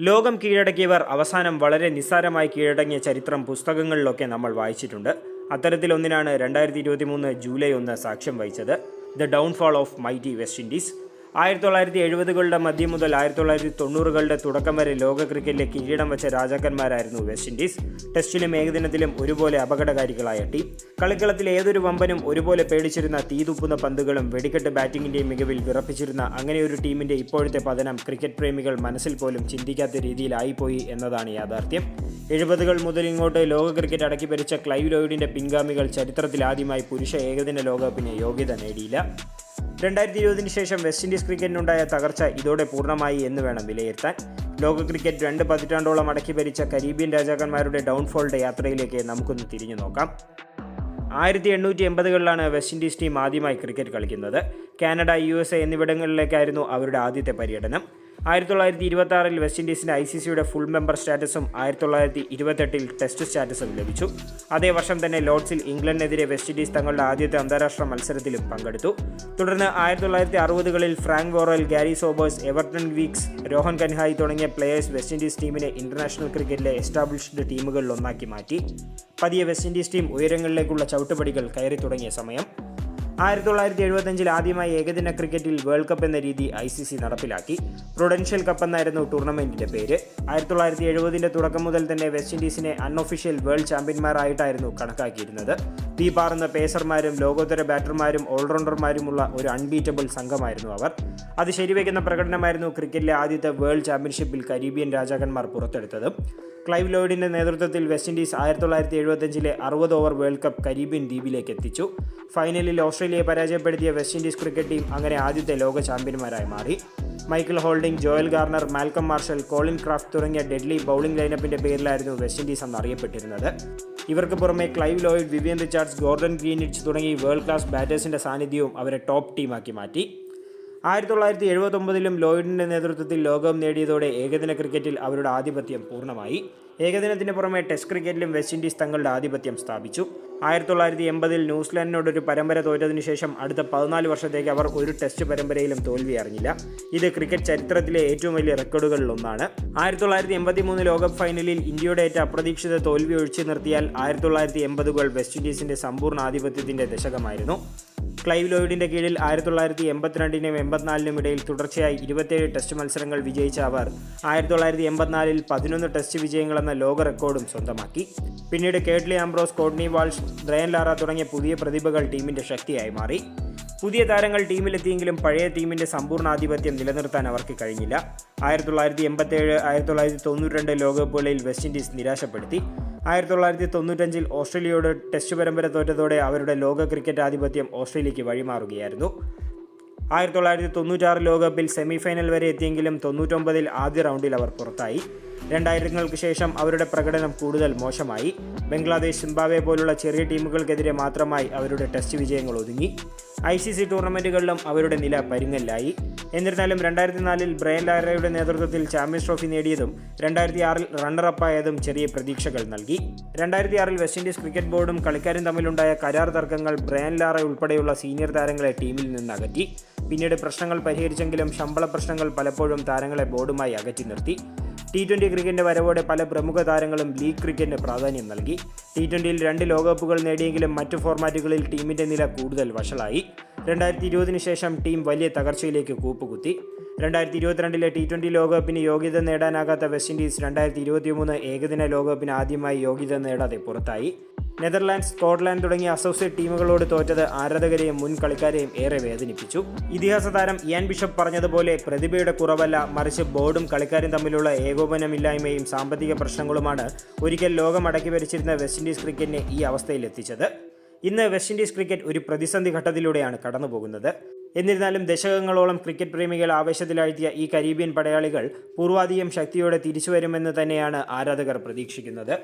ലോകം കീഴടക്കിയവർ അവസാനം വളരെ നിസ്സാരമായി കീഴടങ്ങിയ ചരിത്രം പുസ്തകങ്ങളിലൊക്കെ നമ്മൾ വായിച്ചിട്ടുണ്ട്. അത്തരത്തിലൊന്നിനാണ് രണ്ടായിരത്തി ഇരുപത്തി മൂന്ന് ജൂലൈ ഒന്ന് സാക്ഷ്യം വഹിച്ചത്. The downfall of mighty West Indies. ആയിരത്തി തൊള്ളായിരത്തി എഴുപതുകളുടെ മധ്യം മുതൽ ആയിരത്തി തൊള്ളായിരത്തി തൊണ്ണൂറുകളുടെ തുടക്കം വരെ ലോക ക്രിക്കറ്റിലെ കിരീടം വെച്ച രാജാക്കന്മാരായിരുന്നു വെസ്റ്റ് ഇൻഡീസ്. ടെസ്റ്റിലും ഏകദിനത്തിലും ഒരുപോലെ അപകടകാരികളായ ടീം. കളിക്കളത്തിൽ ഏതൊരു വമ്പനും ഒരുപോലെ പേടിച്ചിരുന്ന തീതുപ്പുന്ന പന്തുകളും വെടിക്കെട്ട് ബാറ്റിംഗിന്റെയും മികവിൽ വിറപ്പിച്ചിരുന്ന അങ്ങനെയൊരു ഒരു ടീമിന്റെ ഇപ്പോഴത്തെ പതനം ക്രിക്കറ്റ് പ്രേമികൾ മനസ്സിൽ പോലും ചിന്തിക്കാത്ത രീതിയിലായിപ്പോയി എന്നതാണ് യാഥാർത്ഥ്യം. എഴുപതുകൾ മുതൽ ഇങ്ങോട്ട് ലോക ക്രിക്കറ്റ് അടക്കി ഭരിച്ച ക്ലൈവ് ലോയിഡിന്റെ പിൻഗാമികൾ ചരിത്രത്തിൽ ആദ്യമായി പുരുഷ ഏകദിന ലോകകപ്പിന് യോഗ്യത നേടിയില്ല. രണ്ടായിരത്തി ഇരുപതിന് ശേഷം വെസ്റ്റ് ഇൻഡീസ് ക്രിക്കറ്റിനുണ്ടായ തകർച്ച ഇതോടെ പൂർണമായി എന്ന് വേണം വിലയിരുത്താൻ. ലോക ക്രിക്കറ്റ് രണ്ട് പതിറ്റാണ്ടോളം അടക്കി ഭരിച്ച കരീബിയൻ രാജാക്കന്മാരുടെ ഡൗൺഫോളിന്റെ യാത്രയിലേക്ക് നമുക്കൊന്ന് തിരിഞ്ഞു നോക്കാം. ആയിരത്തി എണ്ണൂറ്റി എൺപതുകളിലാണ് വെസ്റ്റ് ഇൻഡീസ് ടീം ആദ്യമായി ക്രിക്കറ്റ് കളിക്കുന്നത്. കാനഡ യു എസ് എ എന്നിവിടങ്ങളിലേക്കായിരുന്നു അവരുടെ ആദ്യത്തെ പര്യടനം. ആയിരത്തി തൊള്ളായിരത്തി ഇരുപത്തി ആറിൽ വെസ്റ്റ് ഇൻഡീസിന് ഐ സി സിയുടെ ഫുൾ മെമ്പർ സ്റ്റാറ്റസും ആയിരത്തി തൊള്ളായിരത്തി ഇരുപത്തെട്ടിൽ ടെസ്റ്റ് സ്റ്റാറ്റസും ലഭിച്ചു. അതേ വർഷം തന്നെ ലോർഡ്സിൽ ഇംഗ്ലണ്ടിനെതിരെ വെസ്റ്റ് ഇൻഡീസ് തങ്ങളുടെ ആദ്യത്തെ അന്താരാഷ്ട്ര മത്സരത്തിലും പങ്കെടുത്തു. തുടർന്ന് ആയിരത്തി തൊള്ളായിരത്തി അറുപതുകളിൽ Frank Worrell Garry Sobers Everton Weekes Rohan Kanhai തുടങ്ങിയ players West Indies team international ക്രിക്കറ്റിലെ എസ്റ്റാബ്ലിഷ്ഡ് ടീമുകളിൽ ഒന്നാക്കി മാറ്റി. പതിയെ വെസ്റ്റ് ഇൻഡീസ് ടീം ഉയരങ്ങളിലേക്കുള്ള ചവിട്ടുപടികൾ കയറി തുടങ്ങിയ സമയം. ആയിരത്തി തൊള്ളായിരത്തി എഴുപത്തഞ്ചിൽ ആദ്യമായി ഏകദിന ക്രിക്കറ്റിൽ വേൾഡ് കപ്പ് എന്ന രീതി ഐ സി സി നടപ്പിലാക്കി. പ്രൊഡൻഷ്യൽ കപ്പ് എന്നായിരുന്നു ടൂർണമെന്റിന്റെ പേര്. ആയിരത്തി തൊള്ളായിരത്തി എഴുപതിന്റെ തുടക്കം മുതൽ തന്നെ വെസ്റ്റ് ഇൻഡീസിനെ അൺഒഫീഷ്യൽ വേൾഡ് ചാമ്പ്യന്മാരായിട്ടായിരുന്നു കണക്കാക്കിയിരുന്നത്. തീ പാറുന്ന പേസർമാരും ലോകോത്തര ബാറ്റർമാരും ഓൾറൗണ്ടർമാരുമുള്ള ഒരു അൺബീറ്റബിൾ സംഘമായിരുന്നു അവർ. അത് ശരിവെക്കുന്ന പ്രകടനമായിരുന്നു ക്രിക്കറ്റിലെ ആദ്യത്തെ വേൾഡ് ചാമ്പ്യൻഷിപ്പിൽ കരീബിയൻ രാജാക്കന്മാർ പുറത്തെടുത്തത്. ക്ലൈവ് ലോയിഡിന്റെ നേതൃത്വത്തിൽ വെസ്റ്റ് ഇൻഡീസ് ആയിരത്തി തൊള്ളായിരത്തി എഴുപത്തഞ്ചിലെ അറുപത് ഓവർ വേൾഡ് കപ്പ് കരീബിയൻ ദ്വീപിലേക്ക് എത്തിച്ചു. ഫൈനലിൽ ഓസ്ട്രേലിയയെ പരാജയപ്പെടുത്തിയ വെസ്റ്റ് ഇൻഡീസ് ക്രിക്കറ്റ് ടീം അങ്ങനെ ആദ്യത്തെ ലോക ചാമ്പ്യന്മാരായി മാറി. Michael Holding Joel Garner Malcolm Marshall Colin Croft തുടങ്ങിയ ഡെഡ്ലി ബൗളിംഗ് ലൈനപ്പിന്റെ പേരിലായിരുന്നു വെസ്റ്റ് ഇൻഡീസ് അന്ന് അറിയപ്പെട്ടിരുന്നത്. ഇവർക്ക് പുറമെ Clive Lloyd Vivian Richards Gordon Greenidge തുടങ്ങി വേൾഡ് ക്ലാസ് ബാറ്റേഴ്സിന്റെ സാന്നിധ്യവും അവരെ ടോപ്പ് ടീമാക്കി മാറ്റി. ആയിരത്തി തൊള്ളായിരത്തി എഴുപത്തൊമ്പതിലും ലോയിഡിന്റെ നേതൃത്വത്തിൽ ലോകം നേടിയതോടെ ഏകദിന ക്രിക്കറ്റിൽ അവരുടെ ആധിപത്യം പൂർണമായി. ഏകദിനത്തിന് പുറമെ ടെസ്റ്റ് ക്രിക്കറ്റിലും വെസ്റ്റ് ഇൻഡീസ് തങ്ങളുടെ ആധിപത്യം സ്ഥാപിച്ചു. ആയിരത്തി തൊള്ളായിരത്തി എൺപതിൽ ന്യൂസിലാൻഡിനോടൊരു പരമ്പര തോറ്റതിനു ശേഷം അടുത്ത പതിനാല് വർഷത്തേക്ക് അവർ ഒരു ടെസ്റ്റ് പരമ്പരയിലും തോൽവി അറിഞ്ഞില്ല. ഇത് ക്രിക്കറ്റ് ചരിത്രത്തിലെ ഏറ്റവും വലിയ റെക്കോർഡുകളിൽ ഒന്നാണ് ആയിരത്തി തൊള്ളായിരത്തി എൺപത്തി മൂന്ന് ലോകകപ്പ് ഫൈനലിൽ ഇന്ത്യയുടെ ഏറ്റ അപ്രതീക്ഷിത തോൽവി ഒഴിച്ചു നിർത്തിയാൽ ആയിരത്തി തൊള്ളായിരത്തി എൺപതുകൾ വെസ്റ്റ് ഇൻഡീസിന്റെ സമ്പൂർണ ആധിപത്യത്തിന്റെ ദശകമായിരുന്നു. ക്ലൈവ് ലോയിഡിന്റെ കീഴിൽ ആയിരത്തി തൊള്ളായിരത്തി എൺപത്തിരണ്ടിനും എൺപത്തിനാലിനും ഇടയിൽ തുടർച്ചയായി ഇരുപത്തിയേഴ് ടെസ്റ്റ് മത്സരങ്ങൾ വിജയിച്ച അവർ ആയിരത്തി തൊള്ളായിരത്തി എൺപത്തിനാലിൽ പതിനൊന്ന് ടെസ്റ്റ് വിജയങ്ങളെന്ന ലോക റെക്കോർഡും സ്വന്തമാക്കി. പിന്നീട് Curtly Ambrose Courtney Walsh Brian Lara തുടങ്ങിയ പുതിയ പ്രതിഭകൾ ടീമിന്റെ ശക്തിയായി മാറി. പുതിയ താരങ്ങൾ ടീമിലെത്തിയെങ്കിലും പഴയ ടീമിന്റെ സമ്പൂർണ ആധിപത്യം നിലനിർത്താൻ അവർക്ക് കഴിഞ്ഞില്ല. ആയിരത്തി തൊള്ളായിരത്തി എൺപത്തേഴ് ആയിരത്തി തൊള്ളായിരത്തി തൊണ്ണൂറ്റി രണ്ട് ലോകകപ്പുകളിൽ വെസ്റ്റ് ഇൻഡീസ് നിരാശപ്പെടുത്തി. ആയിരത്തി തൊള്ളായിരത്തി തൊണ്ണൂറ്റഞ്ചിൽ ഓസ്ട്രേലിയയോട് ടെസ്റ്റ് പരമ്പര തോറ്റതോടെ അവരുടെ ലോക ക്രിക്കറ്റ് ആധിപത്യം ഓസ്ട്രേലിയയ്ക്ക് വഴിമാറുകയായിരുന്നു. ആയിരത്തി തൊള്ളായിരത്തി തൊണ്ണൂറ്റാറ് ലോകകപ്പിൽ സെമിഫൈനൽ വരെ എത്തിയെങ്കിലും തൊണ്ണൂറ്റൊമ്പതിൽ ആദ്യ റൗണ്ടിൽ അവർ പുറത്തായി. രണ്ടായിരങ്ങൾക്ക് ശേഷം അവരുടെ പ്രകടനം കൂടുതൽ മോശമായി. ബംഗ്ലാദേശ് സിംബാബ്വെ പോലുള്ള ചെറിയ ടീമുകൾക്കെതിരെ മാത്രമായി അവരുടെ ടെസ്റ്റ് വിജയങ്ങൾ ഒതുങ്ങി. ഐ സി സി ടൂർണമെന്റുകളിലും അവരുടെ നില പരിങ്ങലിലായി. എന്നിരുന്നാലും രണ്ടായിരത്തി നാലിൽ ബ്രയൻ ലാരയുടെ നേതൃത്വത്തിൽ ചാമ്പ്യൻസ് ട്രോഫി നേടിയതും രണ്ടായിരത്തി ആറിൽ റണ്ണറപ്പായതും ചെറിയ പ്രതീക്ഷകൾ നൽകി. രണ്ടായിരത്തി ആറിൽ വെസ്റ്റ് ഇൻഡീസ് ക്രിക്കറ്റ് ബോർഡും കളിക്കാരും തമ്മിലുണ്ടായ കരാർ തർക്കങ്ങൾ ബ്രയൻ ലാറ ഉൾപ്പെടെയുള്ള സീനിയർ താരങ്ങളെ ടീമിൽ നിന്ന് അകറ്റി പിന്നീട് പ്രശ്നങ്ങൾ പരിഹരിച്ചെങ്കിലും ശമ്പള പ്രശ്നങ്ങൾ പലപ്പോഴും താരങ്ങളെ ബോർഡുമായി അകറ്റി നിർത്തി. ടി ട്വന്റി ക്രിക്കറ്റിന്റെ വരവോടെ പല പ്രമുഖ താരങ്ങളും ലീഗ് ക്രിക്കറ്റിന് പ്രാധാന്യം നൽകി. ടി ട്വന്റിയിൽ രണ്ട് ലോകകപ്പുകൾ നേടിയെങ്കിലും മറ്റു ഫോർമാറ്റുകളിൽ ടീമിന്റെ നില കൂടുതൽ വഷളായി. രണ്ടായിരത്തി ഇരുപതിന് ശേഷം ടീം വലിയ തകർച്ചയിലേക്ക് കൂപ്പുകുത്തി. രണ്ടായിരത്തി ഇരുപത്തിരണ്ടിലെ ടി ട്വന്റി ലോകകപ്പിന് യോഗ്യത നേടാനാകാത്ത വെസ്റ്റ് ഇൻഡീസ് രണ്ടായിരത്തി ഇരുപത്തിമൂന്ന് ഏകദിന ലോകകപ്പിന് ആദ്യമായി യോഗ്യത നേടാതെ പുറത്തായി. നെതർലാൻഡ്സ് സ്കോട്ട്ലാൻഡ് തുടങ്ങിയ അസോസിയേറ്റ് ടീമുകളോട് തോറ്റത് ആരാധകരെയും മുൻ കളിക്കാരെയും ഏറെ വേദനിപ്പിച്ചു. ഇതിഹാസ താരം ഇയാൻ ബിഷപ്പ് പറഞ്ഞതുപോലെ പ്രതിഭയുടെ കുറവല്ല മറിച്ച് ബോർഡും കളിക്കാരും തമ്മിലുള്ള ഏകോപനമില്ലായ്മയും സാമ്പത്തിക പ്രശ്നങ്ങളുമാണ് ഒരിക്കൽ ലോകം അടക്കി ഭരിച്ചിരുന്ന വെസ്റ്റ് ഇൻഡീസ് ക്രിക്കറ്റിനെ ഈ അവസ്ഥയിലെത്തിച്ചത്. ഇന്ന് വെസ്റ്റ് ഇൻഡീസ് ക്രിക്കറ്റ് ഒരു പ്രതിസന്ധി ഘട്ടത്തിലൂടെയാണ് കടന്നുപോകുന്നത്. എന്നിരുന്നാലും ദശകങ്ങളോളം ക്രിക്കറ്റ് പ്രേമികൾ ആവേശത്തിലാഴ്ത്തിയ ഈ കരീബിയൻ പടയാളികൾ പൂർവാധികം ശക്തിയോടെ തിരിച്ചുവരുമെന്ന് തന്നെയാണ് ആരാധകർ പ്രതീക്ഷിക്കുന്നത്.